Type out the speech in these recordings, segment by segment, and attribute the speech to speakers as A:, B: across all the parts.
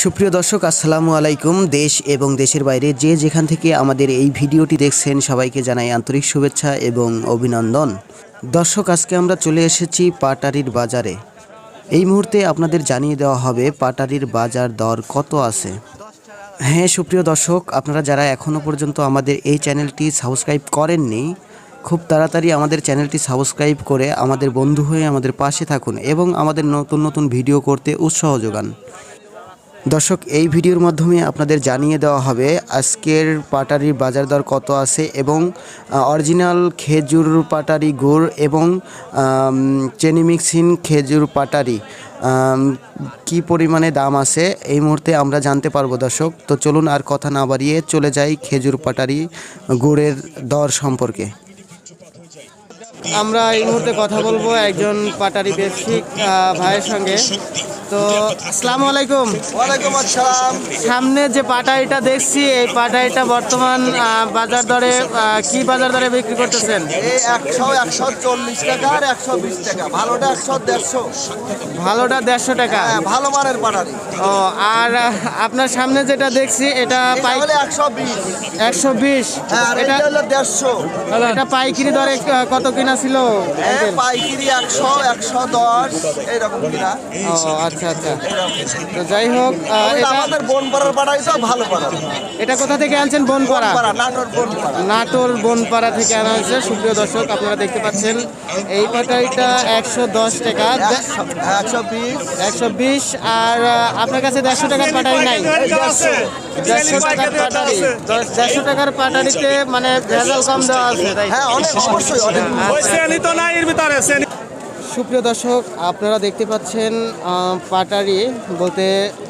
A: সুপ্রিয় দর্শক, আসসালামু আলাইকুম। দেশ এবং দেশের বাইরে যে যেখান থেকে আমাদের এই ভিডিওটি দেখছেন, সবাইকে জানাই আন্তরিক শুভেচ্ছা এবং অভিনন্দন। দর্শক, আজকে আমরা চলে এসেছি পাটারির বাজারে। এই মুহূর্তে আপনাদের জানিয়ে দেওয়া হবে পাটারির বাজার দর কত আছে। হ্যাঁ সুপ্রিয় দর্শক, আপনারা যারা এখনও পর্যন্ত আমাদের এই চ্যানেলটি সাবস্ক্রাইব করেননি, খুব তাড়াতাড়ি আমাদের চ্যানেলটি সাবস্ক্রাইব করে আমাদের বন্ধু হয়ে আমাদের পাশে থাকুন এবং আমাদের নতুন নতুন ভিডিও করতে উৎসাহ যোগান। দর্শক এই ভিডিওর মাধ্যমে আপনাদের জানিয়ে দেওয়া হবে আজকের পাটারির বাজার দর কত আছে এবং অরিজিনাল খেজুর পাটারি গুড় এবং আম, চেনি মিক্সিন খেজুর পাটারি কি পরিমাণে দাম আছে এই মুহূর্তে আমরা জানতে পারব দর্শক। তো চলুন আর কথা না বাড়িয়ে চলে যাই খেজুর পাটারি গুড়ের দর সম্পর্কে। আমরা এই মুহূর্তে কথা বলব একজন পাটারি ব্যবসায়িক ভাইয়ের সঙ্গে। তো আসসালামু আলাইকুম
B: ওয়ালাইকুম আসসালাম।
A: সামনে যে পাটাইটা দেখছি এই পাটাইটা বর্তমান বাজার দরে কি বাজার দরে বিক্রি করতেছেন?
B: এই একশো একশো চল্লিশ টাকা আর একশো বিশ টাকা। ভালোটা একশো দেড়শো।
A: ভালোটা দেড়শো টাকা?
B: হ্যাঁ ভালো মানের পাটারি।
A: ও আর আপনার সামনে যেটা দেখছি এটা পাই
B: একশো বিশ।
A: একশো বিশ।
B: হ্যাঁ আর
A: এটা
B: এটা হলো দেড়শো।
A: এটা পাইকারি দরে কত কিনা ছিল?
B: হ্যাঁ পাইকারি একশো একশো দশ এইরকম কিনা।
A: ও আচ্ছা। আচ্ছা তো যাই হোক এটা
B: আমাদের বোন পাড়ার তো ভালো পাড়ার
A: এটা কোথা থেকে আনছেন বনপাড়া?
B: নাটোর বোন পাড়া
A: নাটোর বনপাড়া থেকে আনা হয়েছে। সুপ্রিয় দর্শক আপনারা দেখতে পাচ্ছেন এই পাটারিটা একশো দশ টাকা।
B: একশো বিশ।
A: একশো বিশ আর আপনার কাছে দেড়শো টাকার পাটারি নাই। দেড়শো টাকার পাটারি। দেড়শো টাকার পাটারিতে মানে ভেজাল কম দেওয়া আছে তাই
B: হ্যাঁ অনেক অবশ্যই অনেক।
C: তো নাই এর ভিতরে
A: সুপ্রিয় দর্শক আপনারা দেখতে পাচ্ছেন পাটারি বলতে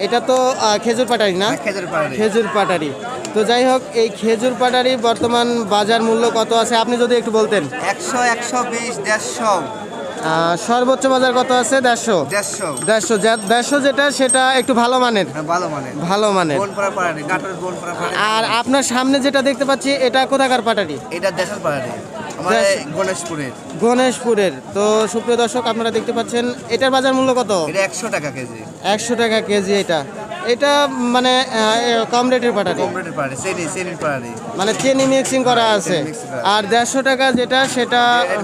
A: এটা তো খেজুর পাটারি না?
B: খেজুর পাটারি।
A: খেজুর পাটারি। তো যাই হোক এই খেজুর পাটারি বর্তমান বাজার মূল্য কত আছে? আপনি যদি একটু বলতেন।
B: একশো একশো বিশ দেড়শো।
A: সর্বোচ্চ বাজার কত আছে? দেড়শো।
B: দেড়শো।
A: দেড়শো। দেড়শো যেটা সেটা একটু ভালো মানের।
B: ভালো মানের।
A: ভালো মানের। আর আপনার সামনে যেটা দেখতে পাচ্ছি এটা কোথাকার পাটারি?
B: এটা দেশের পাটারি। গণেশপুরের।
A: গণেশপুরের। তো সুপ্রিয় দর্শক আপনারা দেখতে পাচ্ছেন এটার বাজার মূল্য কত?
B: একশো টাকা কেজি।
A: একশো টাকা কেজি এটা। এটা মানে কম রেটের পাটারি? মানে চেনি মিক্সিং করা আছে। আর দেড়শো টাকা যেটা সেটা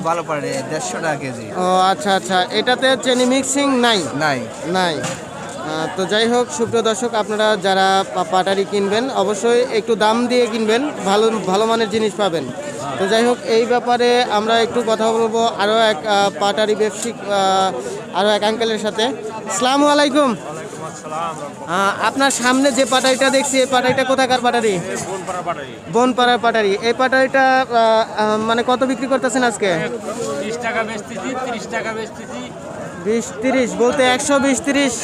B: ভালো পাটারি দেড়শো টাকা কেজি।
A: ও আচ্ছা আচ্ছা। এটাতে চেনি মিক্সিং নাই?
B: নাই।
A: নাই। তো যাই হোক সুপ্রিয় দর্শক আপনারা যারা পাটারি কিনবেন অবশ্যই একটু দাম দিয়ে কিনবেন ভালো ভালো মানের জিনিস পাবেন। তো যাই হোক এই ব্যাপারে আমরা একটু কথা বলব আরও এক পাটারি ব্যবসায়িক আহ, আরও এক আঙ্কেলের সাথে। আসসালামু আলাইকুম। আপনার সামনে যে পাটারিটা দেখছি এই পাটারিটা কোথাকার পাটারি? বনপাড়ার পাটারি। এই পাটারিটা মানে কত বিক্রি করতেছেন আজকে?
C: বিশ তিরিশ
A: বলতে একশো বিশ তিরিশ।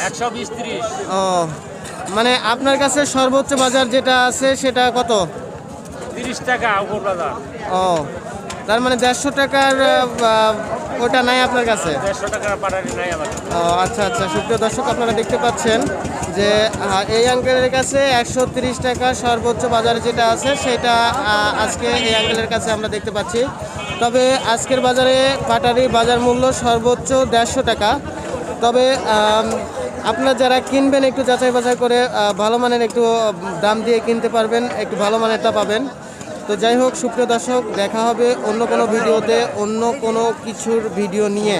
A: ও মানে আপনার কাছে সর্বোচ্চ বাজার যেটা আছে সেটা কত?
C: টাকা
A: ও তার মানে দেড়শো টাকার ওটা নাই আপনার কাছে? ও আচ্ছা আচ্ছা সুপ্রিয় দর্শক আপনারা দেখতে পাচ্ছেন যে এই আঙ্কেলের কাছে একশো তিরিশ টাকা সর্বোচ্চ বাজার যেটা আছে সেটা আজকে এই আঙ্কেলের কাছে আমরা দেখতে পাচ্ছি। তবে আজকের বাজারে পাটারি বাজার মূল্য সর্বোচ্চ দেড়শো টাকা। তবে আপনারা যারা কিনবেন একটু যাচাই বাছাই করে ভালো মানের একটু দাম দিয়ে কিনতে পারবেন একটু ভালো মানেরটা পাবেন। তো যাই হোক, সুপ্রিয় দর্শক, দেখা হবে অন্য কোনো ভিডিওতে, অন্য কোনো কিছুর ভিডিও নিয়ে।